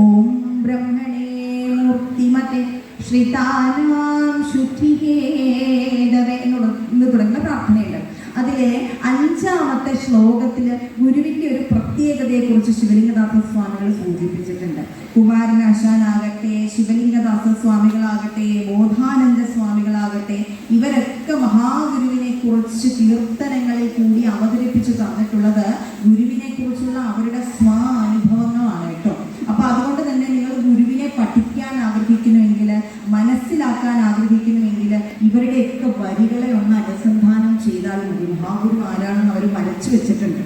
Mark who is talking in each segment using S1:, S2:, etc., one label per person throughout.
S1: ഓം ബ്രഹ്മണേ മൂർത്തിമത്തെ ശ്രീതാനാം എന്നുള്ള എന്ന് തുടങ്ങുന്ന പ്രാർത്ഥനയുണ്ട്. അതിലെ അഞ്ചാമത്തെ ശ്ലോകത്തിൽ ഗുരുവിന്റെ ഒരു പ്രത്യേകതയെക്കുറിച്ച് ശിവലിംഗദാസ സ്വാമികൾ സൂചിപ്പിച്ചിട്ടുണ്ട്. കുമാരനാശാനാകട്ടെ ശിവലിംഗദാസ സ്വാമികളാകട്ടെ ബോധാനന്ദ സ്വാമികളാകട്ടെ ഇവരൊക്കെ മഹാഗുരുവിനെ കുറിച്ച് കീർത്തനങ്ങളിൽ കൂടി അവതരിപ്പിച്ചു തന്നിട്ടുള്ളത് ഗുരുവിനെ കുറിച്ചുള്ള അവരുടെ സ്വാ അനുഭവങ്ങളാണ് കേട്ടോ അപ്പൊ അതുകൊണ്ട് തന്നെ നിങ്ങൾ ഗുരുവിനെ പഠിക്കാൻ ആഗ്രഹിക്കുന്നുവെങ്കിൽ മനസ്സിലാക്കാൻ ആഗ്രഹിക്കുന്നുവെങ്കിൽ ഇവരുടെയൊക്കെ വരികളെ ഒന്ന് അനുസന്ധാനം ചെയ്താൽ മതി മഹാഗുരു വരച്ചു വെച്ചിട്ടുണ്ട്.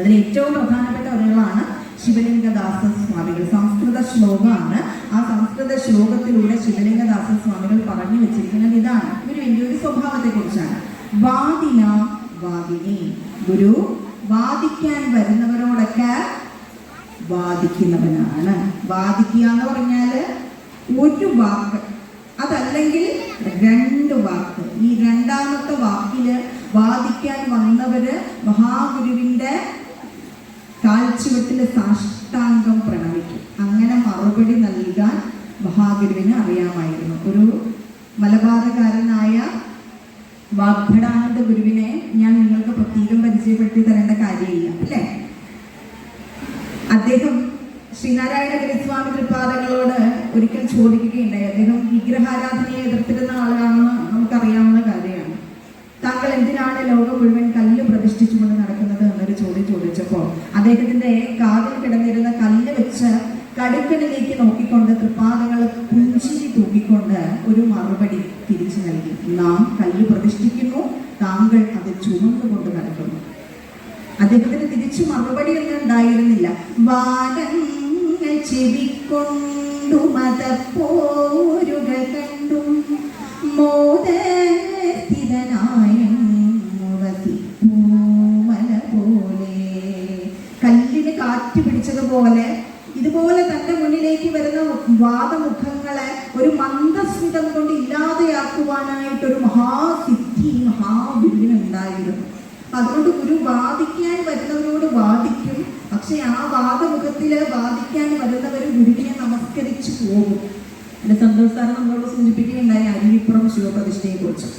S1: അതിൽ ഏറ്റവും പ്രധാനപ്പെട്ട ഒരാളാണ് ശിവലിംഗദാസ സ്വാമികൾ. സംസ്കൃത ശ്ലോകമാണ്. ആ സംസ്കൃത ശ്ലോകത്തിലൂടെ ശിവലിംഗദാസ സ്വാമികൾ പറഞ്ഞു വെച്ചിരിക്കുന്നത് ഇതാണ്. ഇവർ ഒരു സ്വഭാവത്തെ കുറിച്ചാണ് വാദിന വാദിനി. ഗുരു വാദിക്കാൻ വരുന്നവരോടൊക്കെ വാദിക്കുന്നവനാണ്. വാദിക്കുക എന്ന് പറഞ്ഞാൽ ഒരു വാക്ക് അതല്ലെങ്കിൽ രണ്ട് വാക്ക് ഈ വാക്കിൽ വാദിക്കാൻ വന്നവര് മഹാഗുരുവിന്റെ കാൽച്ചുവട്ടിൽ സാഷ്ടാംഗം പ്രണമിക്കും. അങ്ങനെ മറുപടി നൽകാൻ മഹാഗുരുവിന് അറിയാമായിരുന്നു. ഒരു മലബാധകാരനായ വാഗ്ഭടാനന്ദ ഗുരുവിനെ ഞാൻ നിങ്ങൾക്ക് പ്രത്യേകം പരിചയപ്പെടുത്തി തരേണ്ട കാര്യമില്ല അല്ലേ? അദ്ദേഹം ശ്രീനാരായണ ഗുരുസ്വാമി തൃപ്പാദങ്ങളോട് ഒരിക്കൽ ചോദിക്കുകയുണ്ടായി. അദ്ദേഹം വിഗ്രഹാരാധനയെ എതിർത്തിരുന്ന ആളാണെന്ന് നമുക്കറിയാവുന്ന താങ്കൾ എന്തിനാണ് ലോകം മുഴുവൻ കല്ല് പ്രതിഷ്ഠിച്ചുകൊണ്ട് നടക്കുന്നത് എന്നൊരു ചോദ്യം ചോദിച്ചപ്പോൾ അദ്ദേഹത്തിന്റെ കാതിൽ കിടന്നിരുന്ന കല്ല് വെച്ച് കടുക്കനിലേക്ക് നോക്കിക്കൊണ്ട് തൃപ്പാദങ്ങൾ പുഞ്ചിരി തൂക്കിക്കൊണ്ട് ഒരു മറുപടി തിരിച്ചു നൽകി. നാം കല്ല് പ്രതിഷ്ഠിക്കുന്നു താങ്കൾ അത് ചുമന്നുകൊണ്ട് നടക്കുന്നു. അദ്ദേഹത്തിന് തിരിച്ചു മറുപടി ഒന്നും ഉണ്ടായിരുന്നില്ല. വാനങ്ങൾ ചെവിക്കൊണ്ടു മതപ്പോരുകൾ കണ്ടും മോദത്തിതനായ പിടിച്ചതുപോലെ ഇതുപോലെ തന്റെ മുന്നിലേക്ക് വരുന്ന വാദമുഖങ്ങളെ ഒരു മന്ദസ്മിതം കൊണ്ട് ഇല്ലാതെയാക്കുവാനായിട്ട് ഒരു മഹാസിദ്ധി മഹാഗുരുവിന് ഉണ്ടായിരുന്നു. അതുകൊണ്ട് ഗുരു വാദിക്കാൻ വരുന്നവരോട് വാദിക്കും. പക്ഷെ ആ വാദമുഖത്തിൽ വാദിക്കാൻ വരുന്നവർ ഗുരുവിനെ നമസ്കരിച്ചു പോകും. എന്റെ സന്തോഷ് സാറ് നമ്മളോട് സൂചിപ്പിക്കുകയുണ്ടായി അരുവിപ്പുറം ശിവപ്രതിഷ്ഠയെ കുറിച്ച്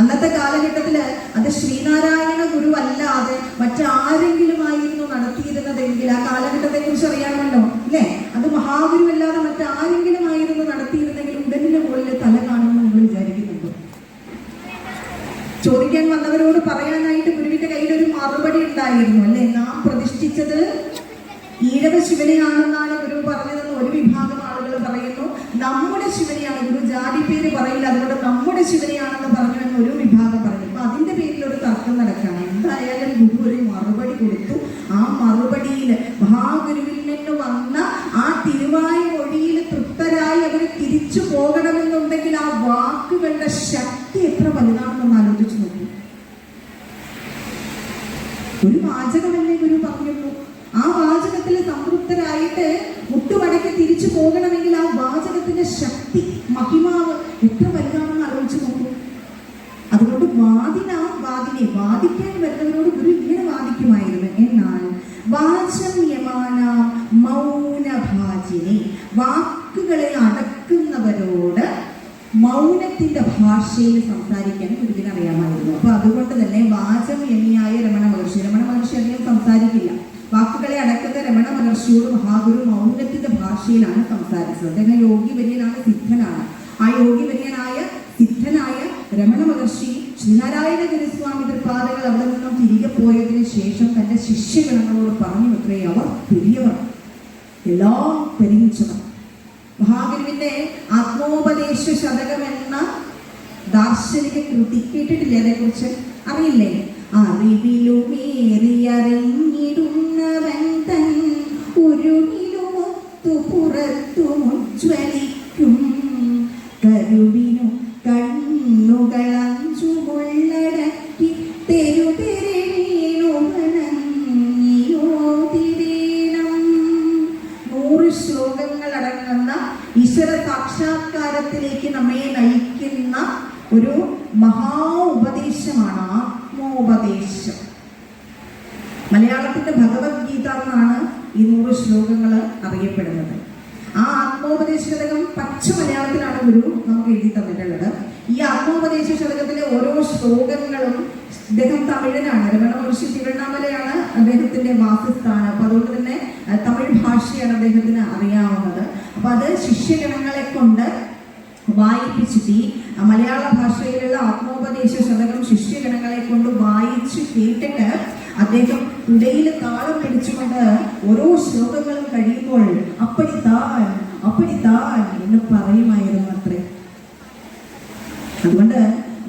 S1: അന്നത്തെ കാലഘട്ടത്തിൽ അത് ശ്രീനാരായണ ഗുരു അല്ലാതെ മറ്റാരെങ്കിലും ആയിരുന്നു നടത്തിയിരുന്നതെങ്കിൽ ആ കാലഘട്ടത്തെ കുറിച്ച് അറിയാമല്ലോ അല്ലേ അത് മഹാഗുരു അല്ലാതെ മറ്റാരെങ്കിലും ആയിരുന്നു നടത്തിയിരുന്നെങ്കിൽ ഉടലിന്റെ മുകളിൽ തല കാണുമെന്ന് നിങ്ങൾ വിചാരിക്കുന്നുണ്ടോ ചോദിക്കാൻ വന്നവരോട് പറയാനായിട്ട് ഗുരുവിന്റെ കയ്യിൽ ഒരു മറുപടി ഉണ്ടായിരുന്നു അല്ലെ നാം പ്രതിഷ്ഠിച്ചത് ഈഴവ ശിവനെയാണെന്നാണ് ഗുരു പറഞ്ഞതെന്ന് ഒരു വിഭാഗം ആളുകൾ പറയുന്നു നമ്മുടെ ശിവനെയാണ്. ഒരു ജാതി പേര് പറയില്ല അതുകൊണ്ട് നമ്മുടെ ശിവനെയാണെന്ന് പറഞ്ഞു എന്ന് ഒരു വിഭാഗം പറഞ്ഞു അപ്പൊ അതിന്റെ പേരിൽ ഒരു തർക്കം നടക്കുകയാണ്. എന്തായാലും ഗുരു ഒരു മറുപടി കൊടുത്തു. ആ മറുപടിയിൽ മഹാഗുരുവിൽ നിന്ന് വന്ന ആ തിരുവായ മൊഴിയിൽ തൃപ്തരായി അവർ തിരിച്ചു പോകണമെന്നുണ്ടെങ്കിൽ ആ വാക്കുകളുടെ ശക്തി എത്ര വലുതാണെന്നൊന്ന് ആലോചിച്ചു നോക്കൂ. ഒരു വാചകമല്ലേ ഗുരു പറഞ്ഞുള്ളൂ? ആ വാചകത്തിൽ സംതൃപ്തരായിട്ട് മുട്ടുമടക്കി തിരിച്ചു പോകണമെങ്കിൽ ആ വാചകത്തിന്റെ ശക്തി മഹിമാവ് എത്ര വലുതാണെന്ന് ആലോചിച്ച് നോക്കൂ. അതുകൊണ്ട് വാദിന വാദിനെ വാദിക്കാൻ വരുന്നവരോട് ഗുരു ഇങ്ങനെ വാദിക്കുമായിരുന്നു. എന്നാൽ വാചമ്യമാന മൗനഭാജിനെ വാക്കുകളെ അടക്കുന്നവരോട് മൗനത്തിന്റെ ഭാഷയിൽ സംസാരിക്കാൻ ഗുരുവിന് അറിയാമായിരുന്നു. അപ്പൊ അതുകൊണ്ട് തന്നെ വാചം വാചമ്യമിയായ രമണ മഹർഷി രമണ മഹർഷി അധികം സംസാരിക്കില്ല. വാക്കുകളെ അടക്കുന്ന രമണ മഹർഷിയോട് മഹാഗുരു മൗനത്തിന്റെ ഭാഷയിലാണ് സംസാരിച്ചത്. അദ്ദേഹം യോഗി വര്യനാണ് സിദ്ധനാണ്. ആ യോഗി വര്യനായ സിദ്ധനായ രമണ മഹർഷി ശ്രീനാരായണ ഗുരുസ്വാമി തൃപ്പാദകൾ അവിടെ നിന്നും തിരികെ പോയതിനു ശേഷം തന്റെ ശിഷ്യഗണങ്ങളോട് പറഞ്ഞു അത്രേ അവർ പുതിയവർ. എല്ലാം പെരുമിച്ചവർ മഹാഗുരുവിന്റെ ആത്മോപദേശ ശതകം എന്ന ദാർശനിക കൃതി കേട്ടിട്ടില്ലേ അതേക്കുറിച്ച് അറിയില്ലേ? അറിവിലുമേറിയറിഞ്ഞിടുന്നവൻ തൻ ഉരുവിലുമൊത്തു പുറത്തുമുജ്വലിക്കും ഈ നൂറ് ശ്ലോകങ്ങൾ അറിയപ്പെടുന്നത്. ആ ആത്മോപദേശ ശതകം പച്ച മലയാളത്തിലാണ് ഗുരു നമുക്ക് എഴുതി തന്നിട്ടുള്ളത്. ഈ ആത്മോപദേശ ശതകത്തിലെ ഓരോ ശ്ലോകങ്ങളും അദ്ദേഹം തമിഴനാണ്. രമണ മഹർഷി തിരുവണ്ണാമലയാണ് അദ്ദേഹത്തിന്റെ വാസസ്ഥാനം. അപ്പൊ അതുകൊണ്ട് തന്നെ തമിഴ് ഭാഷയാണ് അദ്ദേഹത്തിന് അറിയാവുന്നത്. അപ്പൊ അത് ശിഷ്യഗണങ്ങളെ കൊണ്ട് വായിപ്പിച്ചിട്ട് ഈ മലയാള ഭാഷയിലുള്ള ആത്മോപദേശ ശതകം ശിഷ്യഗണങ്ങളെ കൊണ്ട് വായിച്ച് കേട്ടിട്ട് അദ്ദേഹം ഇടയിൽ താളം പിടിച്ചുകൊണ്ട് ഓരോ ശ്ലോകങ്ങളും കഴിയുമ്പോൾ അപ്പടി താൻ അപ്പടി താൻ എന്ന് പറയുമായിരുന്നു അത്രേ. അതുകൊണ്ട്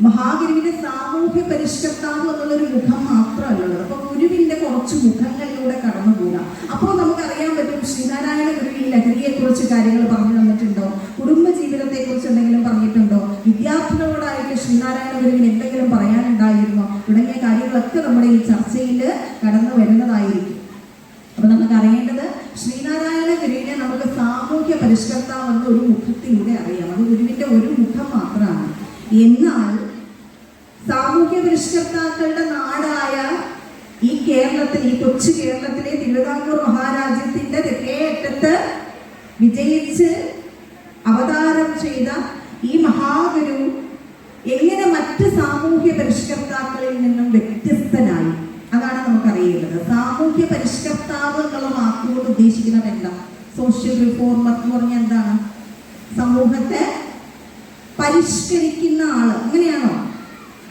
S1: മഹാഗുരുവിന്റെ സാമൂഹ്യ പരിഷ്കർത്താവ് എന്നുള്ളൊരു മുഖം മാത്രമല്ലുള്ളത് അപ്പൊ ഗുരുവിന്റെ കുറച്ച് മുഖങ്ങളിലൂടെ കടന്നു പോകാം അപ്പോൾ നമുക്കറിയാൻ പറ്റും ശ്രീനാരായണ ഗുരു ഈ ലഹരിയെ കുറിച്ച് കാര്യങ്ങൾ പറഞ്ഞു തന്നിട്ടുണ്ടോ? കുടുംബ ജീവിതത്തെ കുറിച്ച് എന്തെങ്കിലും പറഞ്ഞിട്ടുണ്ടോ? വിദ്യാർത്ഥികളോടായിട്ട് ശ്രീനാരായണ ഗുരുവിന് എന്തെങ്കിലും പറയാനുണ്ടായിരുന്നോ? തുടങ്ങിയ കാര്യങ്ങളൊക്കെ നമ്മുടെ ഈ ചർച്ചയിൽ കടന്നു വരുന്നതായിരിക്കും അപ്പൊ നമുക്ക് അറിയേണ്ടത് ശ്രീനാരായണ ഗുരുവിനെ നമുക്ക് സാമൂഹ്യ പരിഷ്കർത്താവ് ഒരു മുഖത്തിലൂടെ അറിയാം. അത് ഗുരുവിന്റെ ഒരു മുഖം മാത്രമാണ്. എന്നാൽ സാമൂഹ്യ പരിഷ്കർത്താക്കളുടെ നാടായ ഈ കേരളത്തിൽ ഈ കൊച്ചു കേരളത്തിലെ തിരുവിതാംകൂർ മഹാരാജ്യത്തിന്റെ തെക്കേ അറ്റത്ത് വിജയിച്ച് അവതാരം ചെയ്ത ഈ മഹാഗുരു എങ്ങനെ മറ്റ് സാമൂഹ്യ പരിഷ്കർത്താക്കളിൽ നിന്നും വ്യത്യസ്തനായി? അതാണ് നമുക്കറിയേണ്ടത്. സാമൂഹ്യ പരിഷ്കർത്താവ് എന്നുള്ള വാക്കുകൊണ്ട് ഉദ്ദേശിക്കുന്നത് എന്താ? സോഷ്യൽ റിഫോർമർ എന്ന് പറഞ്ഞാൽ എന്താണ്? സമൂഹത്തെ പരിഷ്കരിക്കുന്ന ആൾ. അങ്ങനെയാണോ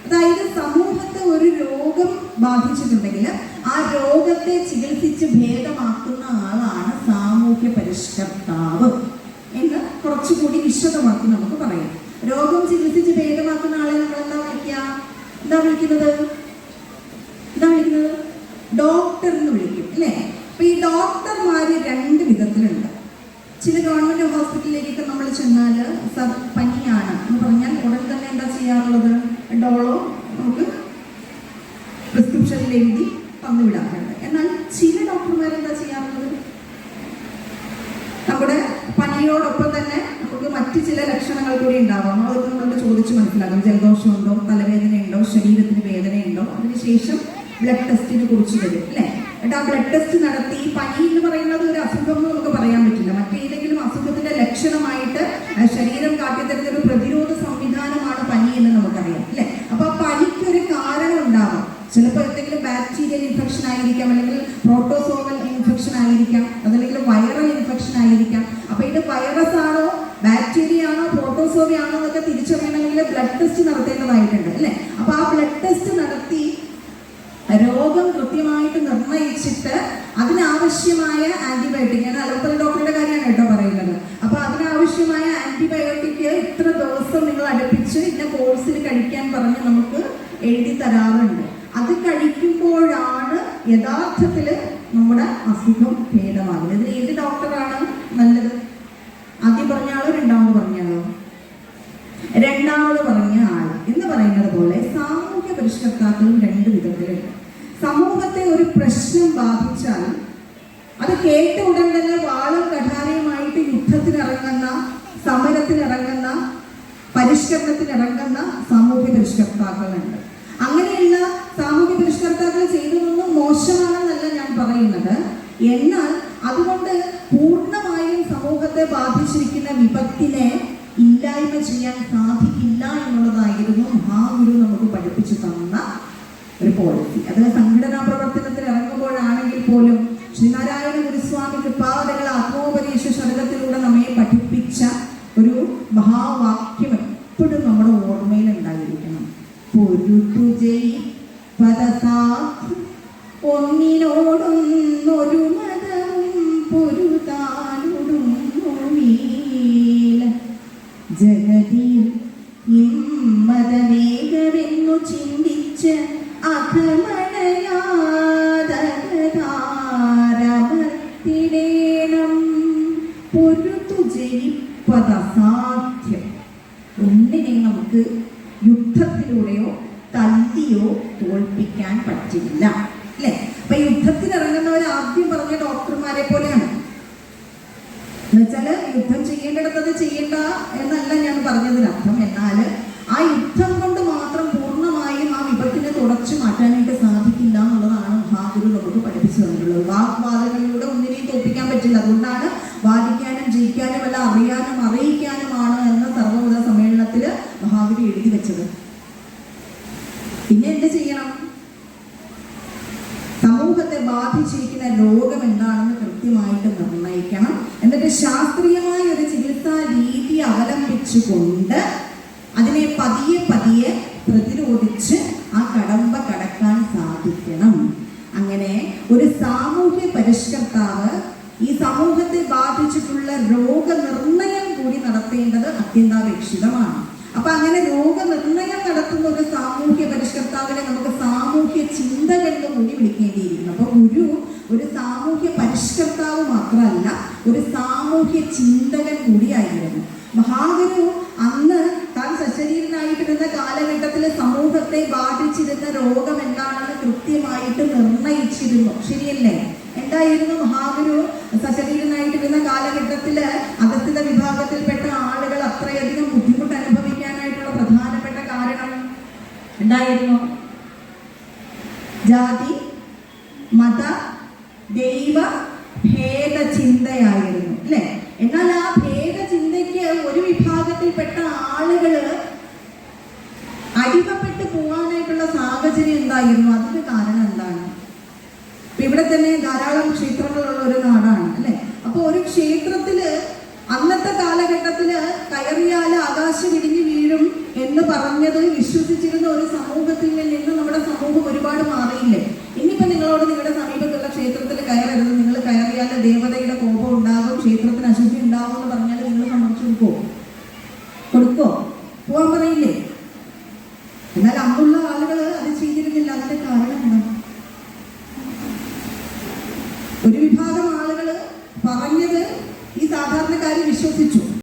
S1: അതായത് സമൂഹത്തെ ഒരു രോഗം ബാധിച്ചിട്ടുണ്ടെങ്കിൽ ആ രോഗത്തെ ചികിത്സിച്ച് ഭേദമാക്കുന്ന ആളാണ് സാമൂഹ്യ പരിഷ്കർത്താവ് എന്ന് കുറച്ചുകൂടി വിശദമാക്കി നമുക്ക് പറയാം. രോഗം ചികിത്സിച്ച് ഭേദമാക്കുന്ന ആളെ നമ്മൾ എന്താ വിളിക്കുക? എന്താ വിളിക്കുന്നത്? എന്താ വിളിക്കുന്നത്? ഡോക്ടർ എന്ന് വിളിക്കും അല്ലേ? അപ്പൊ ഈ ഡോക്ടർമാര് രണ്ട് വിധത്തിലുണ്ട് ചില ഗവൺമെന്റ് ഹോസ്പിറ്റലിലേക്കൊക്കെ നമ്മൾ ചെന്നാൽ സർ പനിയാണ്. എന്ന് പറഞ്ഞാൽ ഉടൻ തന്നെ എന്താ ചെയ്യാറുള്ളത്? ഡോളോ നമുക്ക് പ്രിസ്ക്രിപ്ഷനിൽ എഴുതി തന്നു വിടാറുണ്ട്. എന്നാൽ ചില ഡോക്ടർമാർ എന്താ ചെയ്യാറുള്ളത്? നമ്മുടെ പനിയോടൊപ്പം തന്നെ നമുക്ക് മറ്റ് ചില ലക്ഷണങ്ങൾ കൂടി ഉണ്ടാവാം. അതൊക്കെ നമ്മൾ ചോദിച്ച് മനസ്സിലാക്കും ജലദോഷമുണ്ടോ? തലവേദനയുണ്ടോ? ശരീരത്തിന് വേദനയുണ്ടോ? അതിനുശേഷം ബ്ലഡ് ടെസ്റ്റിനെ കുറിച്ച് വരും അല്ലേ? എന്നിട്ട് ആ ബ്ലഡ് ടെസ്റ്റ് നടത്തി പനി എന്ന് പറയുന്നത് ഒരു അസുഖം എന്ന് നമുക്ക് പറയാൻ പറ്റില്ല. മറ്റേതെങ്കിലും അസുഖത്തിന്റെ ലക്ഷണമായിട്ട് ശരീരം കാട്ടിത്തരുന്ന ഒരു പ്രതിരോധ സംവിധാനമാണ് പനി എന്ന് നമുക്കറിയാം അല്ലെ? അപ്പൊ ആ പനിക്ക് ഒരു കാരണം ഉണ്ടാവാം. ചിലപ്പോൾ എന്തെങ്കിലും ബാക്ടീരിയൽ ഇൻഫെക്ഷൻ ആയിരിക്കാം അല്ലെങ്കിൽ പ്രോട്ടോസോവൽ ഇൻഫെക്ഷൻ ആയിരിക്കാം അതല്ലെങ്കിൽ വൈറൽ ഇൻഫെക്ഷൻ ആയിരിക്കാം. അപ്പൊ ഇത് വൈറസ് ആണോ ബാക്ടീരിയ ആണോ പ്രോട്ടോസോവ ആണോ എന്നൊക്കെ തിരിച്ചറിയണമെങ്കിൽ ബ്ലഡ് ടെസ്റ്റ് നടത്തേണ്ടതായിട്ടുണ്ട് അല്ലേ അപ്പൊ ആ ബ്ലഡ് ടെസ്റ്റ് നടത്തി രോഗം കൃത്യമായിട്ട് നിർണയിച്ചിട്ട് അതിനാവശ്യമായ ആന്റിബയോട്ടിക് ഞാൻ അലോപ്പതി ഡോക്ടറുടെ കാര്യമാണ് കേട്ടോ പറയുന്നത്. അപ്പൊ അതിനാവശ്യമായ ആന്റിബയോട്ടിക് ഇത്ര ദിവസം നിങ്ങൾ അടുപ്പിച്ച് ഇന്ന കോഴ്സിൽ കഴിക്കാൻ പറഞ്ഞ് നമുക്ക് എഴുതി തരാറുണ്ട്. അത് കഴിക്കുമ്പോഴാണ് യഥാർത്ഥത്തിൽ നമ്മുടെ അസുഖം ഭേദമാകുന്നത്. ഇതിന് ഏത് ഡോക്ടറാണ് നല്ലത്? ആദ്യം പറഞ്ഞ ആളോ രണ്ടാമത് പറഞ്ഞ ആളോ? രണ്ടാമത് പറഞ്ഞ ആൾ എന്ന് പറയുന്നത് പോലെ സാമൂഹ്യ പരിഷ്കർത്താക്കളും രണ്ട് വിധത്തിലുണ്ട്. സമൂഹത്തെ ഒരു പ്രശ്നം ബാധിച്ചാൽ അത് കേട്ട ഉടൻ തന്നെ വാളും കഠാരയുമായിട്ട് യുദ്ധത്തിനിറങ്ങുന്ന സമരത്തിനിറങ്ങുന്ന പരിഷ്കരണത്തിനിറങ്ങുന്ന സാമൂഹ്യ പരിഷ്കർത്താക്കളുണ്ട് അങ്ങനെയുള്ള സാമൂഹ്യ പരിഷ്കർത്താക്കൾ ചെയ്തതൊന്നും മോശമാണെന്നല്ല ഞാൻ പറയുന്നത്. എന്നാൽ അതുകൊണ്ട് പൂർണമായും സമൂഹത്തെ ബാധിച്ചിരിക്കുന്ന വിപത്തിനെ ഇല്ലായ്മ ചെയ്യാൻ സാധിക്കില്ല എന്നുള്ളതായിരുന്നു മഹാഗുരു നമുക്ക് പഠിപ്പിച്ചു തന്ന ഒരു പോളിസി അത് സംഘടനാ പ്രവർത്തനത്തിൽ ഇറങ്ങുമ്പോഴാണെങ്കിൽ പോലും ശ്രീനാരായണ ഗുരുസ്വാമി കൃപാതകൾ ആത്മോപദേശ ശതകത്തിലൂടെ നമ്മെ പഠിപ്പിച്ച ഒരു മഹാവാക്യം എപ്പോഴും നമ്മുടെ ഓർമ്മയിൽ ഉണ്ടായിരിക്കണം. പൊരുട്ടു പദസാ ഒന്നിനോടൊന്നൊരു പറഞ്ഞതിനർത്ഥം എന്നാൽ ആ യുദ്ധം കൊണ്ട് മാത്രം പൂർണമായും ആ വിപത്തിനെ തുടച്ചു മാറ്റാനായിട്ട് സാധിക്കില്ല എന്നുള്ളതാണ് മഹാഗുരു നമുക്ക് പഠിപ്പിച്ചു തന്നിട്ടുള്ളത്. വാഗ്വാദങ്ങളിലൂടെ ഒന്നിനെയും തോൽപ്പിക്കാൻ പറ്റില്ല. അതുകൊണ്ടാണ് വാദിക്കാനും ജയിക്കാനും അല്ല അറിയാനും അറിയിക്കാനുമാണ് എന്ന സർവമത സമ്മേളനത്തിൽ മഹാഗുരു എഴുതി വെച്ചത്. പിന്നെ എന്ത് ചെയ്യണം? സമൂഹത്തെ ബാധിച്ചിരിക്കുന്ന രോഗം എന്താണെന്ന് കൃത്യമായിട്ട് നിർണയിക്കണം. എന്നിട്ട് ശാസ്ത്രീയമായ ഒരു ചികിത്സാ രീതി അവലംബിച്ചുകൊണ്ട് അതിനെ പതിയെ പതിയെ പ്രതിരോധിച്ച് ആ കടമ്പ കടക്കാൻ സാധിക്കണം. അങ്ങനെ ഒരു സാമൂഹ്യ പരിഷ്കർത്താവ് ഈ സമൂഹത്തെ ബാധിച്ചിട്ടുള്ള രോഗനിർണയം കൂടി നടത്തേണ്ടത് അത്യന്താപേക്ഷിതമാണ്. അപ്പൊ അങ്ങനെ രോഗനിർണയം നടത്തുന്ന ഒരു സാമൂഹ്യ പരിഷ്കർത്താവിനെ നമുക്ക് സാമൂഹ്യ ചിന്തകൻ മുന്നിൽ വിളിക്കേണ്ടിയിരിക്കുന്നു. അപ്പൊ ഗുരു ഒരു സാമൂഹ്യ പരിഷ്കർത്താവ് മാത്രമല്ല ഒരു സാമൂഹ്യ ചിന്തകൻ കൂടിയായിരുന്നു. മഹാഗുരു അന്ന് താൻ സശരീരനായിട്ടിരുന്ന കാലഘട്ടത്തിൽ സമൂഹത്തെ ബാധിച്ചിരുന്ന രോഗം എന്താണെന്ന് കൃത്യമായിട്ട് നിർണയിച്ചിരുന്നു. ശരിയല്ലേ എന്തായിരുന്നു മഹാഗുരു? സശരീരനായിട്ടിരുന്ന കാലഘട്ടത്തിൽ അധസ്ഥിത വിഭാഗത്തിൽപ്പെട്ട ആളുകൾ അത്രയധികം ബുദ്ധിമുട്ട് അനുഭവിക്കാനായിട്ടുള്ള പ്രധാനപ്പെട്ട കാരണം എന്തായിരുന്നു? ജാതി മത ദൈവ ഭേദചിന്തയായിരുന്നു അല്ലെ? എന്നാൽ ആ ഭേദചിന്തയ്ക്ക് ഒരു വിഭാഗത്തിൽപ്പെട്ട ആളുകൾ അടിമപ്പെട്ടു പോകാനായിട്ടുള്ള സാഹചര്യം എന്തായിരുന്നു? അതിന് കാരണം എന്താണ്? ഇവിടെ തന്നെ ധാരാളം ക്ഷേത്രങ്ങളുള്ള ഒരു നാടാണ് അല്ലെ? അപ്പോൾ ഒരു ക്ഷേത്രത്തിൽ അന്നത്തെ കാലഘട്ടത്തിൽ കയറിയാൽ ആകാശം ഇടിഞ്ഞു വീഴും എന്ന് പറഞ്ഞത് വിശ്വസിച്ചിരുന്ന ഒരു സമൂഹത്തിൽ നിന്ന് നമ്മുടെ സമൂഹം ഒരുപാട് മാറിയില്ലേ? ഇനിയിപ്പോ